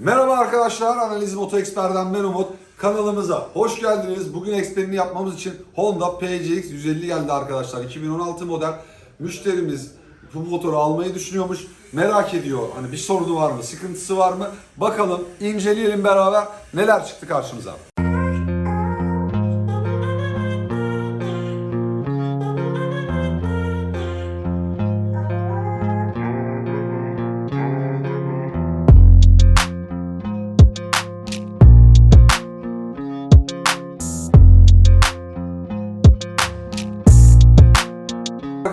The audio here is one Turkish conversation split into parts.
Merhaba arkadaşlar, Analiz Moto Expert'den ben Umut. Kanalımıza hoş geldiniz. Bugün eksperini yapmamız için Honda PCX 150 geldi arkadaşlar. 2016 model. Müşterimiz bu motoru almayı düşünüyormuş. Merak ediyor. Hani bir sorunu var mı, sıkıntısı var mı? Bakalım, inceleyelim beraber neler çıktı karşımıza.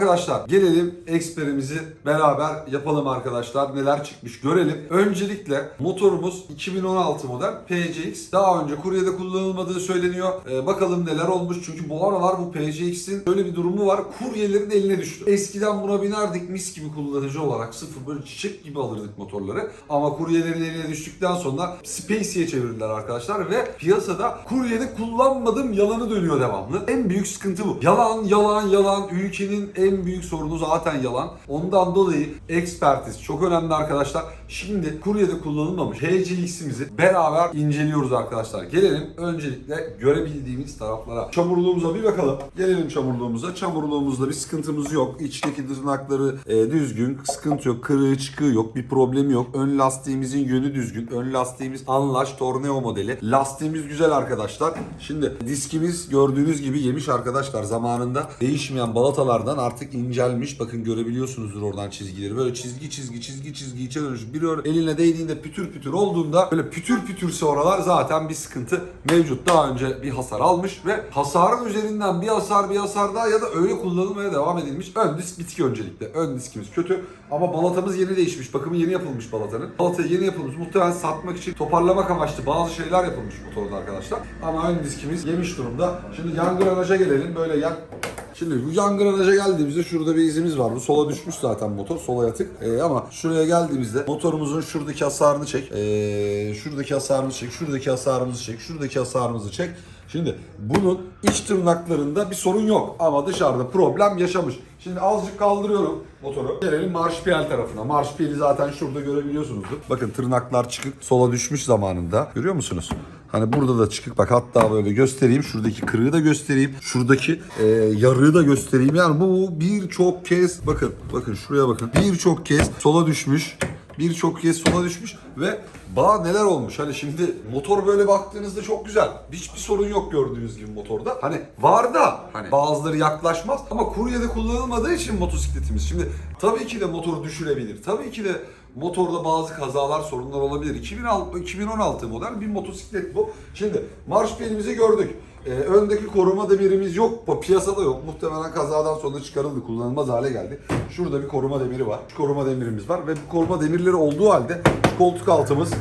Arkadaşlar gelelim eksperimizi beraber yapalım arkadaşlar. Neler çıkmış görelim. Öncelikle motorumuz 2016 model PCX. Daha önce kuryede kullanılmadığı söyleniyor. Ee, bakalım neler olmuş. Çünkü bu aralar bu PCX'in böyle bir durumu var. Kuryelerin eline düştü. Eskiden buna binerdik mis gibi kullanıcı olarak sıfır böyle çiçek gibi alırdık motorları. Ama kuryelerin eline düştükten sonra Spacey'e çevirdiler arkadaşlar ve piyasada kuryede kullanmadım yalanı dönüyor devamlı. En büyük sıkıntı bu. Yalan, yalan, yalan. Ülkenin en büyük sorunu zaten yalan. Ondan dolayı ekspertiz çok önemli arkadaşlar. Şimdi kuryede kullanılmamış PCX'imizi beraber inceliyoruz arkadaşlar. Gelelim öncelikle görebildiğimiz taraflara. Çamurluğumuza bir bakalım. Gelelim çamurluğumuza. Çamurluğumuzda bir sıkıntımız yok. İçteki tırnakları e, düzgün. Sıkıntı yok. Kırığı çıkığı yok. Bir problemi yok. Ön lastiğimizin yönü düzgün. Ön lastiğimiz Anlaş Torneo modeli. Lastiğimiz güzel arkadaşlar. Şimdi diskimiz gördüğünüz gibi yemiş arkadaşlar zamanında. Değişmeyen balatalardan artık incelmiş. Bakın görebiliyorsunuzdur oradan çizgileri. Böyle çizgi çizgi çizgi çizgi içe dönüşü. Bir eline değdiğinde pütür pütür olduğunda böyle pütür pütürse oralar zaten bir sıkıntı mevcut. Daha önce bir hasar almış ve hasarın üzerinden bir hasar bir hasar daha ya da öyle kullanılmaya devam edilmiş. Ön disk bitik öncelikle. Ön diskimiz kötü ama balatamız yeni değişmiş. Bakımı yeni yapılmış balatanın. Balata yeni yapılmış. Muhtemelen satmak için toparlamak amaçlı bazı şeyler yapılmış motorda arkadaşlar. Ama ön diskimiz yemiş durumda. Şimdi yan granaja gelelim. Böyle yan Şimdi bu yan granaja geldiğimizde şurada bir izimiz var. Bu sola düşmüş zaten motor. Sola yatık. Ee, ama şuraya geldiğimizde motorumuzun şuradaki hasarını çek. Ee, şuradaki hasarımızı çek. Şuradaki hasarımızı çek. Şuradaki hasarımızı çek. Şimdi bunun iç tırnaklarında bir sorun yok. Ama dışarıda problem yaşamış. Şimdi azıcık kaldırıyorum motoru. Gelelim marşpiyel tarafına. Marşpiyeli zaten şurada görebiliyorsunuzdur. Bakın tırnaklar çıkık sola düşmüş zamanında. Görüyor musunuz? Hani burada da çıkık bak hatta böyle göstereyim. Şuradaki kırığı da göstereyim. Şuradaki e, yarığı da göstereyim. Yani bu birçok kez bakın bakın şuraya bakın. Birçok kez sola düşmüş. Birçok kez sola düşmüş ve bağ neler olmuş. Hani şimdi motor böyle baktığınızda çok güzel. Hiçbir sorun yok gördüğünüz gibi motorda. Hani var da hani bazıları yaklaşmaz ama kuryede kullanılmadığı için motosikletimiz. Şimdi tabii ki de motoru düşürebilir. Tabii ki de motorda bazı kazalar, sorunlar olabilir. 2006, 2016 model bir motosiklet bu. Şimdi marş belimizi gördük. Ee, öndeki koruma demirimiz yok. Piyasada yok. Muhtemelen kazadan sonra çıkarıldı. Kullanılmaz hale geldi. Şurada bir koruma demiri var. Şu koruma demirimiz var. Ve bu koruma demirleri olduğu halde koltuk altımız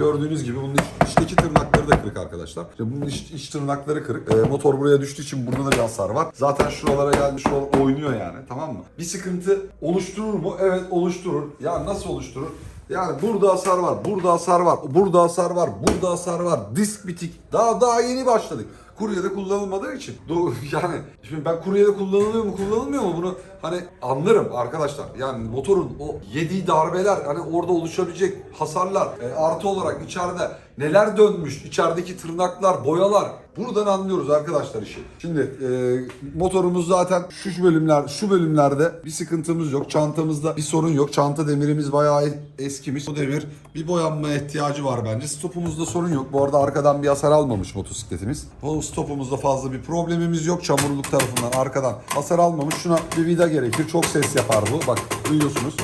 Gördüğünüz gibi bunun iç, içteki tırnakları da kırık arkadaşlar. İşte bunun iç, iç tırnakları kırık. Ee, motor buraya düştüğü için burada da bir hasar var. Zaten şuralara geldi şuralar oynuyor yani tamam mı? Bir sıkıntı oluşturur mu? Evet oluşturur. Ya nasıl oluşturur? Yani burada hasar var, burada hasar var, burada hasar var, burada hasar var. Disk bitik. Daha daha yeni başladık. Kuryede kullanılmadığı için. Yani şimdi ben kuryede kullanılıyor mu kullanılmıyor mu bunu hani anlarım arkadaşlar. Yani motorun o yediği darbeler hani orada oluşabilecek hasarlar e, artı olarak içeride neler dönmüş, içerideki tırnaklar, boyalar buradan anlıyoruz arkadaşlar işi. Şimdi e, motorumuz zaten şu bölümler, şu bölümlerde bir sıkıntımız yok. Çantamızda bir sorun yok. Çanta demirimiz bayağı eskimiş. Bu demir bir boyanmaya ihtiyacı var bence. Stopumuzda sorun yok. Bu arada arkadan bir hasar almamış motosikletimiz. Bu stopumuzda fazla bir problemimiz yok. Çamurluk tarafından arkadan hasar almamış. Şuna bir vida gerekir. Çok ses yapar bu. Bak duyuyorsunuz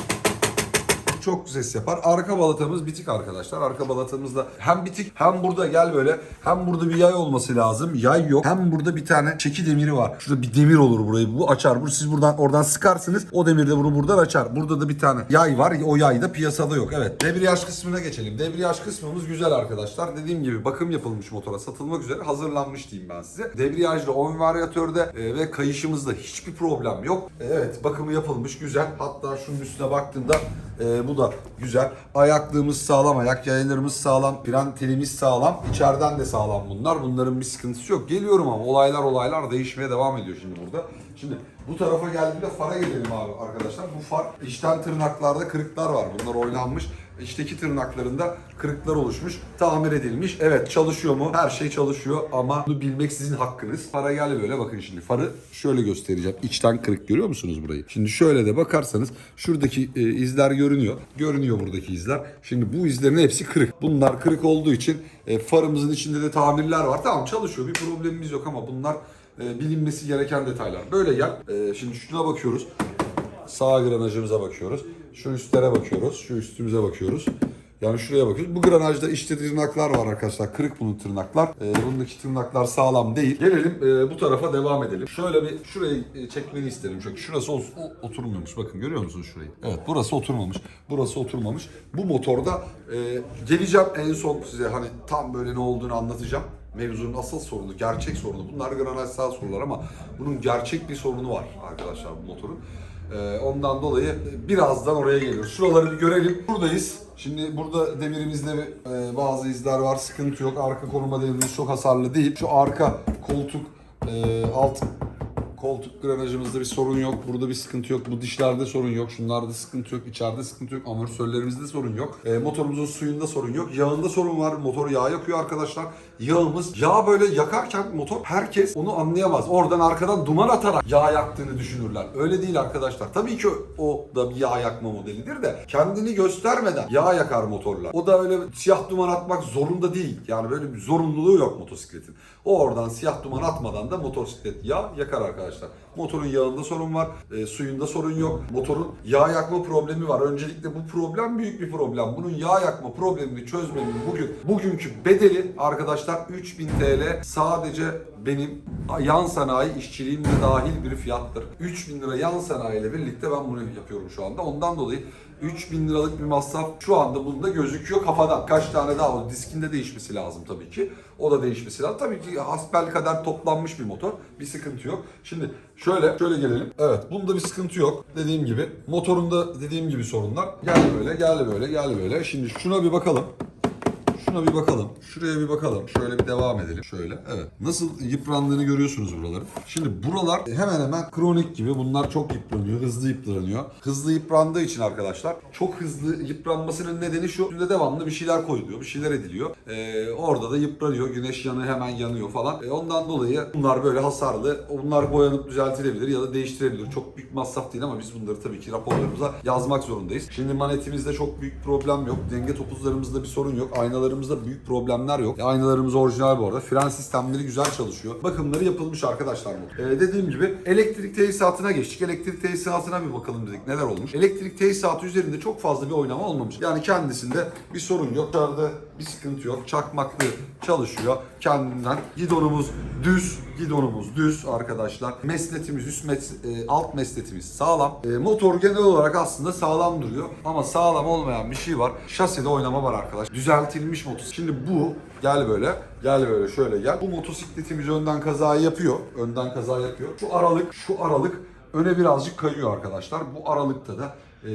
çok ses yapar. Arka balatamız bitik arkadaşlar. Arka balatamızda hem bitik hem burada gel böyle hem burada bir yay olması lazım. Yay yok. Hem burada bir tane çeki demiri var. Şurada bir demir olur burayı. Bu açar. Bu siz buradan oradan sıkarsınız. O demir de bunu buradan açar. Burada da bir tane yay var. O yay da piyasada yok. Evet. Debriyaj kısmına geçelim. Debriyaj kısmımız güzel arkadaşlar. Dediğim gibi bakım yapılmış motora satılmak üzere hazırlanmış diyeyim ben size. Debriyajda 10 varyatörde e, ve kayışımızda hiçbir problem yok. E, Evet bakımı yapılmış güzel. Hatta şunun üstüne baktığımda e, bu da güzel. Ayaklığımız sağlam, ayak yaylarımız sağlam, fren telimiz sağlam. İçeriden de sağlam bunlar. Bunların bir sıkıntısı yok. Geliyorum ama olaylar olaylar değişmeye devam ediyor şimdi burada. Şimdi bu tarafa geldiğimde fara gelelim abi arkadaşlar. Bu far içten tırnaklarda kırıklar var. Bunlar oynanmış. İçteki tırnaklarında kırıklar oluşmuş. Tamir edilmiş. Evet çalışıyor mu? Her şey çalışıyor ama bunu bilmek sizin hakkınız. Fara gel böyle bakın şimdi. Farı şöyle göstereceğim. İçten kırık görüyor musunuz burayı? Şimdi şöyle de bakarsanız şuradaki e, izler görünüyor. Görünüyor buradaki izler. Şimdi bu izlerin hepsi kırık. Bunlar kırık olduğu için e, farımızın içinde de tamirler var. Tamam çalışıyor. Bir problemimiz yok ama bunlar e, bilinmesi gereken detaylar. Böyle gel. E, şimdi şuna bakıyoruz. Sağ granajımıza bakıyoruz. Şu üstlere bakıyoruz. Şu üstümüze bakıyoruz. Yani şuraya bakıyoruz. Bu granajda işte tırnaklar var arkadaşlar. Kırık bunun tırnaklar. Ee, bundaki tırnaklar sağlam değil. Gelelim e, bu tarafa devam edelim. Şöyle bir şurayı e, çekmeni isterim. Çünkü şurası o, oturmuyormuş. Bakın görüyor musunuz şurayı? Evet burası oturmamış. Burası oturmamış. Bu motorda e, geleceğim en son size hani tam böyle ne olduğunu anlatacağım. Mevzunun asıl sorunu, gerçek sorunu. Bunlar granajsal sorular ama bunun gerçek bir sorunu var arkadaşlar bu motorun. Ee, ondan dolayı birazdan oraya geliyoruz. Şuraları bir görelim. Buradayız. Şimdi burada demirimizde e, bazı izler var. Sıkıntı yok. Arka koruma demirimiz çok hasarlı değil. Şu arka koltuk e, alt koltuk granajımızda bir sorun yok. Burada bir sıkıntı yok. Bu dişlerde sorun yok. Şunlarda sıkıntı yok. içeride sıkıntı yok. Amortisörlerimizde sorun yok. E, motorumuzun suyunda sorun yok. Yağında sorun var. Motor yağ yakıyor arkadaşlar. Yağımız yağ böyle yakarken motor herkes onu anlayamaz. Oradan arkadan duman atarak yağ yaktığını düşünürler. Öyle değil arkadaşlar. Tabii ki o da bir yağ yakma modelidir de kendini göstermeden yağ yakar motorlar. O da öyle siyah duman atmak zorunda değil. Yani böyle bir zorunluluğu yok motosikletin. O oradan siyah duman atmadan da motosiklet yağ yakar arkadaşlar arkadaşlar. Motorun yağında sorun var, e, suyunda sorun yok. Motorun yağ yakma problemi var. Öncelikle bu problem büyük bir problem. Bunun yağ yakma problemini çözmenin bugün bugünkü bedeli arkadaşlar 3000 TL sadece benim yan sanayi işçiliğim de dahil bir fiyattır. 3000 lira yan sanayi ile birlikte ben bunu yapıyorum şu anda. Ondan dolayı 3000 liralık bir masraf şu anda bunda gözüküyor kafadan. Kaç tane daha o diskinde değişmesi lazım tabii ki. O da değişmesi lazım. Tabii ki hasbel kadar toplanmış bir motor. Bir sıkıntı yok. Şimdi şöyle şöyle gelelim. Evet bunda bir sıkıntı yok. Dediğim gibi motorunda dediğim gibi sorunlar. Gel böyle gel böyle gel böyle. Şimdi şuna bir bakalım. Şuna bir bakalım. Şuraya bir bakalım. Şöyle bir devam edelim. Şöyle. Evet. Nasıl yıprandığını görüyorsunuz buraların. Şimdi buralar hemen hemen kronik gibi. Bunlar çok yıpranıyor. Hızlı yıpranıyor. Hızlı yıprandığı için arkadaşlar çok hızlı yıpranmasının nedeni şu. Üstünde devamlı bir şeyler koyuluyor. Bir şeyler ediliyor. Ee, orada da yıpranıyor. Güneş yanı hemen yanıyor falan. Ee, ondan dolayı bunlar böyle hasarlı. Bunlar boyanıp düzeltilebilir ya da değiştirebilir. Çok büyük masraf değil ama biz bunları tabii ki raporlarımıza yazmak zorundayız. Şimdi manetimizde çok büyük problem yok. Denge topuzlarımızda bir sorun yok. Aynalarımızda büyük problemler yok. E, aynalarımız orijinal bu arada. Fren sistemleri güzel çalışıyor. Bakımları yapılmış arkadaşlar bu. Ee, dediğim gibi elektrik tesisatına geçtik. Elektrik tesisatına bir bakalım dedik. Neler olmuş? Elektrik tesisatı üzerinde çok fazla bir oynama olmamış. Yani kendisinde bir sorun yok. Dışarıda bir sıkıntı yok. Çakmaklı çalışıyor kendinden. Gidonumuz düz. Gidonumuz düz arkadaşlar. Mesnetimiz, üst mes, e, alt mesnetimiz sağlam. E, motor genel olarak aslında sağlam duruyor. Ama sağlam olmayan bir şey var. Şaside oynama var arkadaş. Düzeltilmiş motosiklet. Şimdi bu gel böyle. Gel böyle şöyle gel. Bu motosikletimiz önden kaza yapıyor. Önden kaza yapıyor. Şu aralık, şu aralık öne birazcık kayıyor arkadaşlar. Bu aralıkta da e,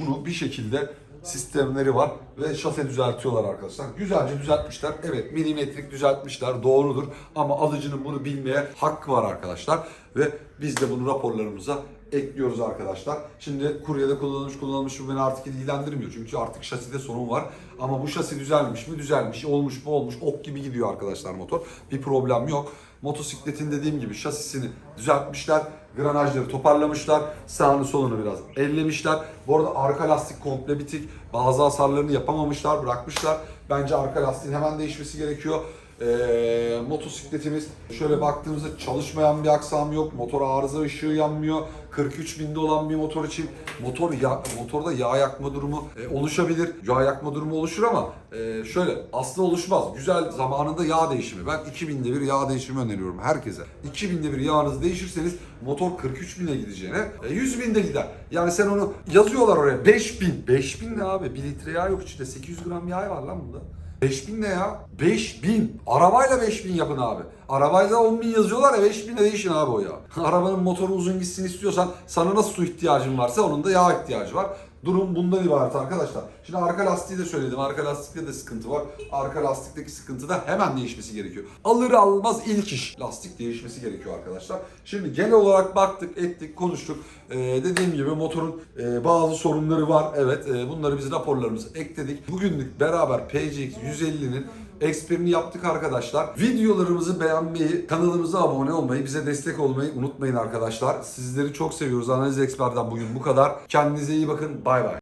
bunu bir şekilde sistemleri var ve şase düzeltiyorlar arkadaşlar. Güzelce düzeltmişler. Evet milimetrik düzeltmişler doğrudur ama alıcının bunu bilmeye hakkı var arkadaşlar ve biz de bunu raporlarımıza ekliyoruz arkadaşlar. Şimdi kuryede kullanılmış kullanılmış bu beni artık ilgilendirmiyor. Çünkü artık şaside sorun var. Ama bu şasi düzelmiş mi? Düzelmiş. Olmuş mu? Olmuş. Ok gibi gidiyor arkadaşlar motor. Bir problem yok. Motosikletin dediğim gibi şasisini düzeltmişler. Granajları toparlamışlar. Sağını solunu biraz ellemişler. Bu arada arka lastik komple bitik. Bazı hasarlarını yapamamışlar, bırakmışlar. Bence arka lastiğin hemen değişmesi gerekiyor. Ee, motosikletimiz şöyle baktığımızda çalışmayan bir aksam yok. Motor arıza ışığı yanmıyor. 43 binde olan bir motor için motor ya, motorda yağ yakma durumu e, oluşabilir. Yağ yakma durumu oluşur ama e, şöyle aslında oluşmaz. Güzel zamanında yağ değişimi. Ben 2000'de bir yağ değişimi öneriyorum herkese. 2000'de bir yağınızı değişirseniz motor 43 bine gideceğine e, 100 binde gider. Yani sen onu yazıyorlar oraya 5000. 5000 ne abi? 1 litre yağ yok içinde. 800 gram yağ var lan bunda. 5000 ne ya? 5000. Arabayla 5000 yapın abi. Arabayla 10.000 yazıyorlar ya 5000'e değişin abi o ya. Arabanın motoru uzun gitsin istiyorsan sana nasıl su ihtiyacın varsa onun da yağ ihtiyacı var. Durum bundan ibaret arkadaşlar. Şimdi arka lastiği de söyledim. Arka lastikte de sıkıntı var. Arka lastikteki sıkıntı da hemen değişmesi gerekiyor. Alır almaz ilk iş lastik değişmesi gerekiyor arkadaşlar. Şimdi genel olarak baktık, ettik, konuştuk. Ee, dediğim gibi motorun e, bazı sorunları var. Evet e, bunları biz raporlarımıza ekledik. Bugünlük beraber PCX 150'nin eksperini yaptık arkadaşlar. Videolarımızı beğenmeyi, kanalımıza abone olmayı, bize destek olmayı unutmayın arkadaşlar. Sizleri çok seviyoruz. Analiz Expert'ten bugün bu kadar. Kendinize iyi bakın. Bay bay.